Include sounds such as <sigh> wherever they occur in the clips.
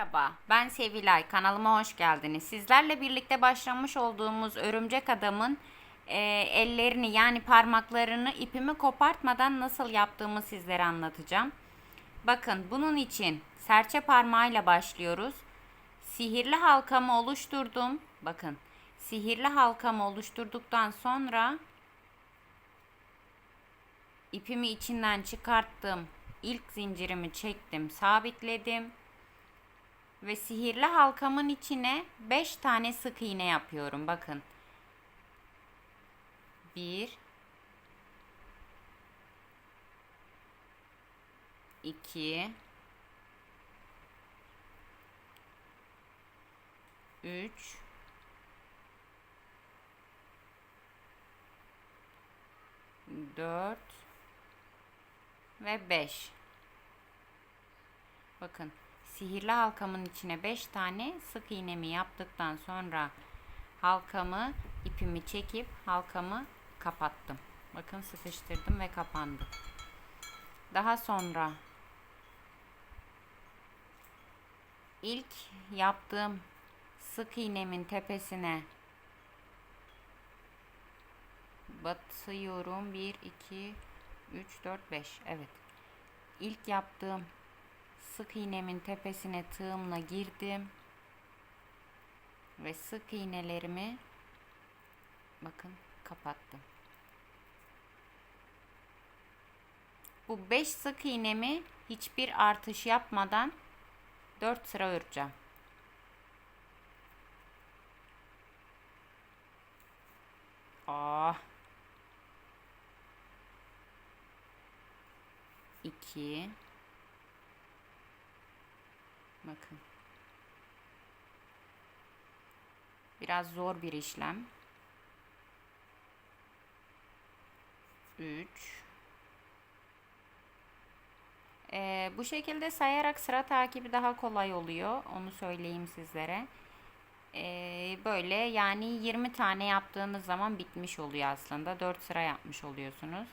Merhaba, ben Sevilay. Kanalıma hoş geldiniz. Sizlerle birlikte başlamış olduğumuz Örümcek Adam'ın e, ellerini yani parmaklarını ipimi kopartmadan nasıl yaptığımı sizlere anlatacağım. Bakın bunun için serçe parmağıyla başlıyoruz. Sihirli halkamı oluşturdum. Bakın sihirli halkamı oluşturduktan sonra ipimi içinden çıkarttım. İlk zincirimi çektim, sabitledim ve sihirli halkamın içine 5 tane sık iğne yapıyorum. Bakın. 1 2 3 4 ve 5 Bakın sihirli halkamın içine 5 tane sık iğnemi yaptıktan sonra halkamı ipimi çekip halkamı kapattım. Bakın sıkıştırdım ve kapandı. Daha sonra ilk yaptığım sık iğnemin tepesine batıyorum. 1 2 3 4 5. Evet. İlk yaptığım sık iğnemin tepesine tığımla girdim ve sık iğnelerimi bakın kapattım. Bu 5 sık iğnemi hiçbir artış yapmadan 4 sıra öreceğim. Ah. 2 Bakın. Biraz zor bir işlem. 3 ee, Bu şekilde sayarak sıra takibi daha kolay oluyor. Onu söyleyeyim sizlere. Ee, böyle yani 20 tane yaptığınız zaman bitmiş oluyor aslında. 4 sıra yapmış oluyorsunuz.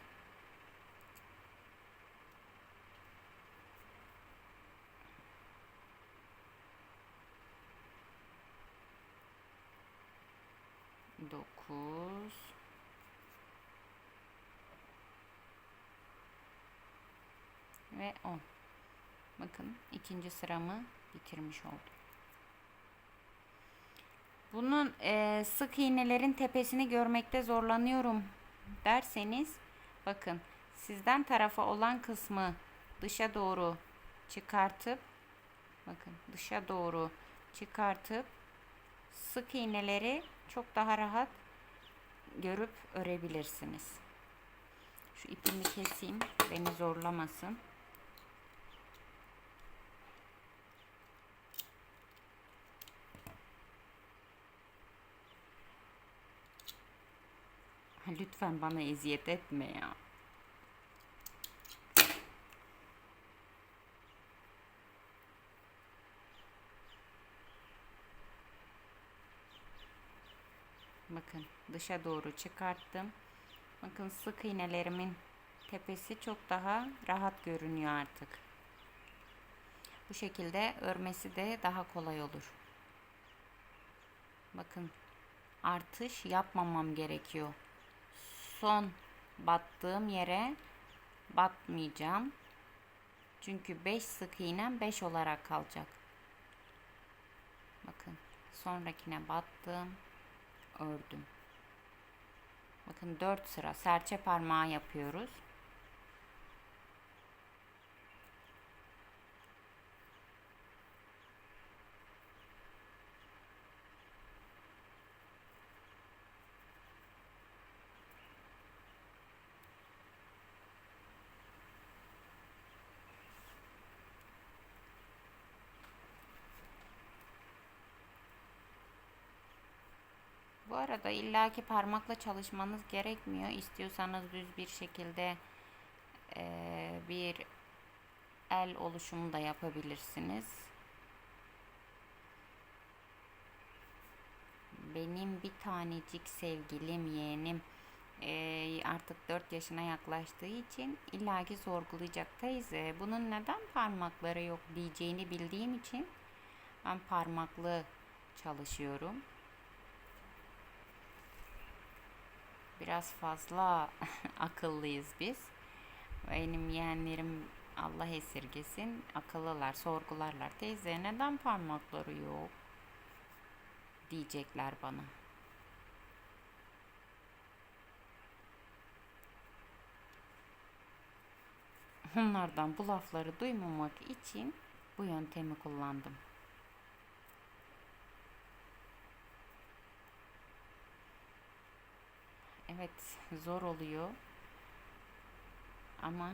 Dokuz ve on. Bakın ikinci sıramı bitirmiş oldum. Bunun e, sık iğnelerin tepesini görmekte zorlanıyorum derseniz bakın sizden tarafa olan kısmı dışa doğru çıkartıp bakın dışa doğru çıkartıp sık iğneleri çok daha rahat görüp örebilirsiniz. Şu ipimi keseyim beni zorlamasın. Lütfen bana eziyet etme ya. Bakın dışa doğru çıkarttım. Bakın sık iğnelerimin tepesi çok daha rahat görünüyor artık. Bu şekilde örmesi de daha kolay olur. Bakın artış yapmamam gerekiyor. Son battığım yere batmayacağım. Çünkü 5 sık iğnem 5 olarak kalacak. Bakın sonrakine battım ördüm. Bakın 4 sıra serçe parmağı yapıyoruz. Arada illaki parmakla çalışmanız gerekmiyor. İstiyorsanız düz bir şekilde e, bir el oluşumu da yapabilirsiniz. Benim bir tanecik sevgilim yeğenim e, artık 4 yaşına yaklaştığı için illaki sorgulayacak teyze bunun neden parmakları yok diyeceğini bildiğim için Ben parmaklı çalışıyorum. Biraz fazla <laughs> akıllıyız biz. Benim yeğenlerim Allah esirgesin akıllılar sorgularlar. Teyze neden parmakları yok? Diyecekler bana. Onlardan bu lafları duymamak için bu yöntemi kullandım. Evet, zor oluyor. Ama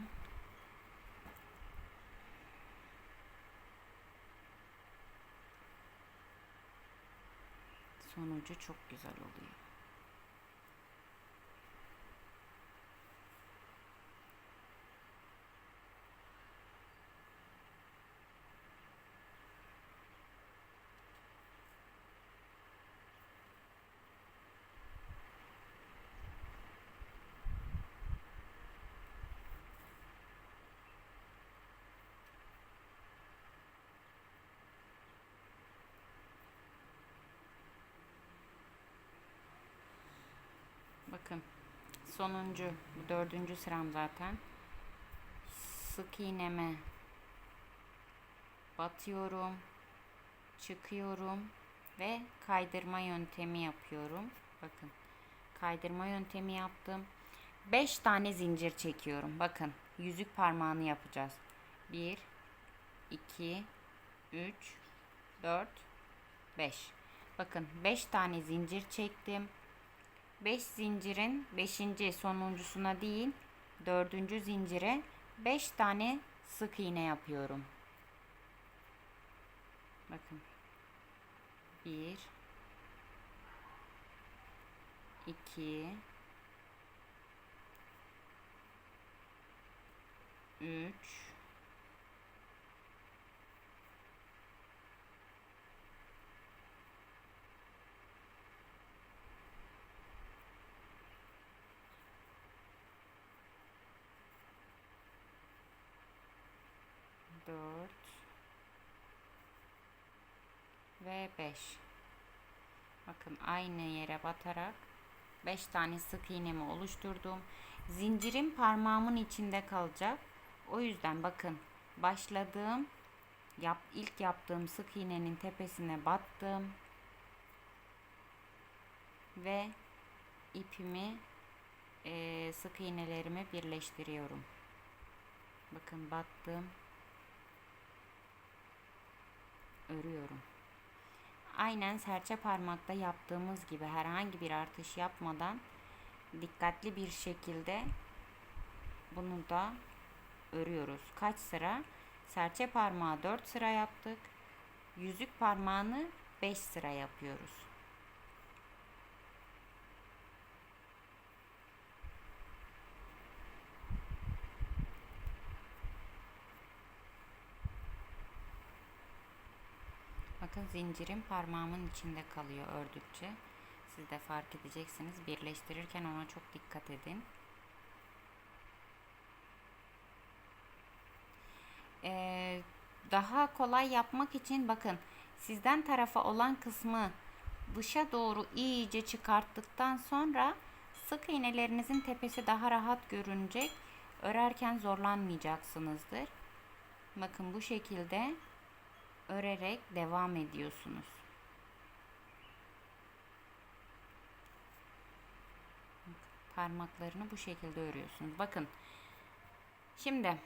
sonucu çok güzel oluyor. Bakın sonuncu bu dördüncü sıram zaten. Sık iğneme batıyorum, çıkıyorum ve kaydırma yöntemi yapıyorum. Bakın kaydırma yöntemi yaptım. 5 tane zincir çekiyorum. Bakın yüzük parmağını yapacağız. 1 2 3 4 5. Bakın 5 tane zincir çektim. 5 zincirin 5. sonuncusuna değil 4. zincire 5 tane sık iğne yapıyorum. Bakın. 1 2 3 4 ve 5 bakın aynı yere batarak 5 tane sık iğnemi oluşturdum. Zincirim parmağımın içinde kalacak. O yüzden bakın başladığım yap, ilk yaptığım sık iğnenin tepesine battım. Ve ipimi e, sık iğnelerimi birleştiriyorum. Bakın battım. Örüyorum. Aynen serçe parmakta yaptığımız gibi herhangi bir artış yapmadan dikkatli bir şekilde bunu da örüyoruz. Kaç sıra? Serçe parmağı 4 sıra yaptık. Yüzük parmağını 5 sıra yapıyoruz. Bakın zincirim parmağımın içinde kalıyor ördükçe. Siz de fark edeceksiniz. Birleştirirken ona çok dikkat edin. Ee, daha kolay yapmak için bakın sizden tarafa olan kısmı dışa doğru iyice çıkarttıktan sonra sık iğnelerinizin tepesi daha rahat görünecek. Örerken zorlanmayacaksınızdır. Bakın bu şekilde örerek devam ediyorsunuz. Parmaklarını bu şekilde örüyorsunuz. Bakın. Şimdi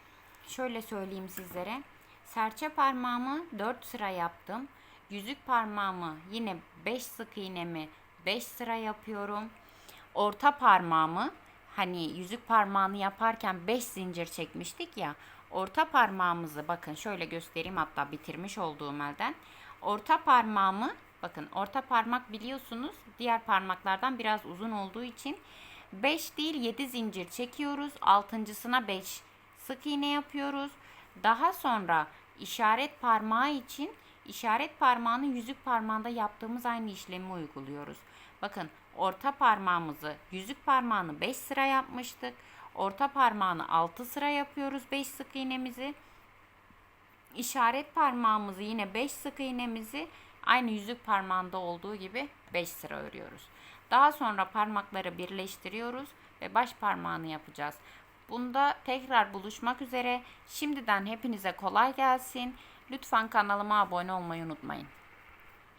şöyle söyleyeyim sizlere. Serçe parmağımı 4 sıra yaptım. Yüzük parmağımı yine 5 sık iğnemi 5 sıra yapıyorum. Orta parmağımı hani yüzük parmağını yaparken 5 zincir çekmiştik ya. Orta parmağımızı bakın şöyle göstereyim hatta bitirmiş olduğum elden. Orta parmağımı bakın orta parmak biliyorsunuz diğer parmaklardan biraz uzun olduğu için 5 değil 7 zincir çekiyoruz. Altıncısına 5 sık iğne yapıyoruz. Daha sonra işaret parmağı için işaret parmağını yüzük parmağında yaptığımız aynı işlemi uyguluyoruz. Bakın orta parmağımızı yüzük parmağını 5 sıra yapmıştık. Orta parmağını 6 sıra yapıyoruz 5 sık iğnemizi. işaret parmağımızı yine 5 sık iğnemizi aynı yüzük parmağında olduğu gibi 5 sıra örüyoruz. Daha sonra parmakları birleştiriyoruz ve baş parmağını yapacağız. Bunda tekrar buluşmak üzere. Şimdiden hepinize kolay gelsin. Lütfen kanalıma abone olmayı unutmayın.